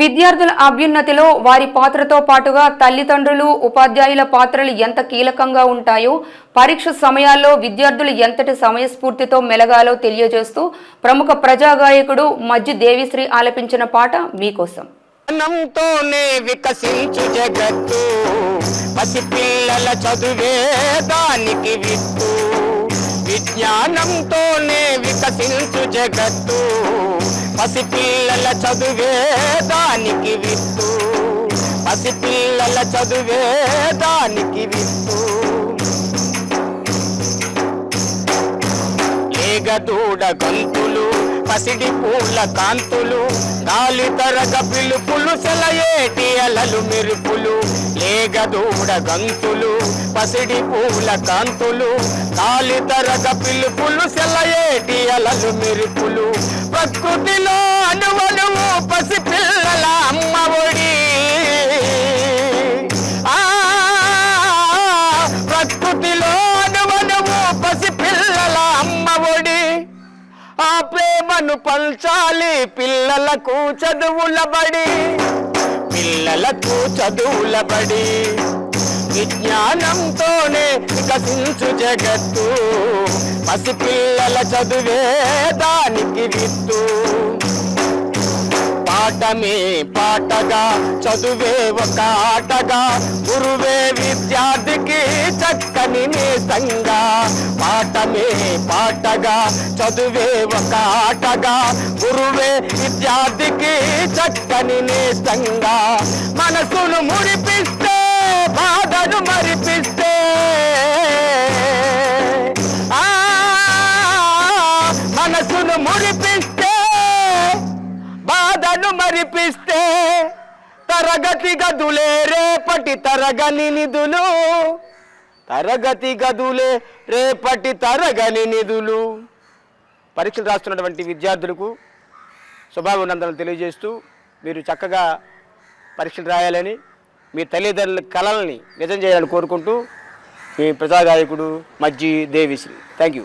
విద్యార్థుల అభ్యున్నతిలో వారి పాత్రతో పాటుగా తల్లిదండ్రులు ఉపాధ్యాయుల పాత్రలు ఎంత కీలకంగా ఉంటాయో పరీక్ష సమయాల్లో విద్యార్థులు ఎంతటి సమయస్ఫూర్తితో మెలగాలో తెలియజేస్తూ ప్రముఖ ప్రజాగాయకుడు మజ్జి దేవిశ్రీ ఆలపించిన పాట మీకోసం. జ్ఞానంతోనే వికసించు జగత్తు పసిపిల్లల చదువే దానికి విత్తు. జ్ఞానంతోనే వికసించు జగత్తు. పసిపిల్లల చదువే దానికి విత్తు. పసిపిల్లల చదువే దానికి విత్తు. దూడ గంతులు పసిడి పూల కాంతులు గాలి తరగ పిలుపులు సెలయేటి అలలు మెరుపులు లేగదూడ గంతులు పసిడి పూల కాంతులు గాలి తరగ పిలుపులు సెలయేటి అలలు మెరుపులు ప్రకృతిలో అనువ ప్రేమను పంచాలి పిల్లలకు చదువుల బడి. పిల్లలకు చదువుల బడి. విజ్ఞానంతోనే వికసించు జగత్తు. పసిపిల్లల చదువే దానికి విత్తు. పాఠమే పాటగా చదువే ఒక ఆటగా. గురువే విద్యార్థికి చక్కని నేస్తంగా పాఠమే పాటగా చదువే ఒక ఆటగా గురువే విద్యార్థికి చక్కని నేస్తంగా. మనసును మురిపిస్తే బాధను మరిపిస్తే. ఆ మనసును మురిపిస్తే బాధను మరిపిస్తే. తరగతి గదులే రేపటి తరగని నిధులు తరగతి గదులే రేపటి తరగని నిధులు. పరీక్షలు రాస్తున్నటువంటి విద్యార్థులకు శుభాభినందనలు తెలియజేస్తూ మీరు చక్కగా పరీక్షలు రాయాలని మీ తల్లిదండ్రుల కళల్ని నిజం చేయాలని కోరుకుంటూ మీ ప్రజాగాయకుడు మజ్జి దేవిశ్రీ. Thank you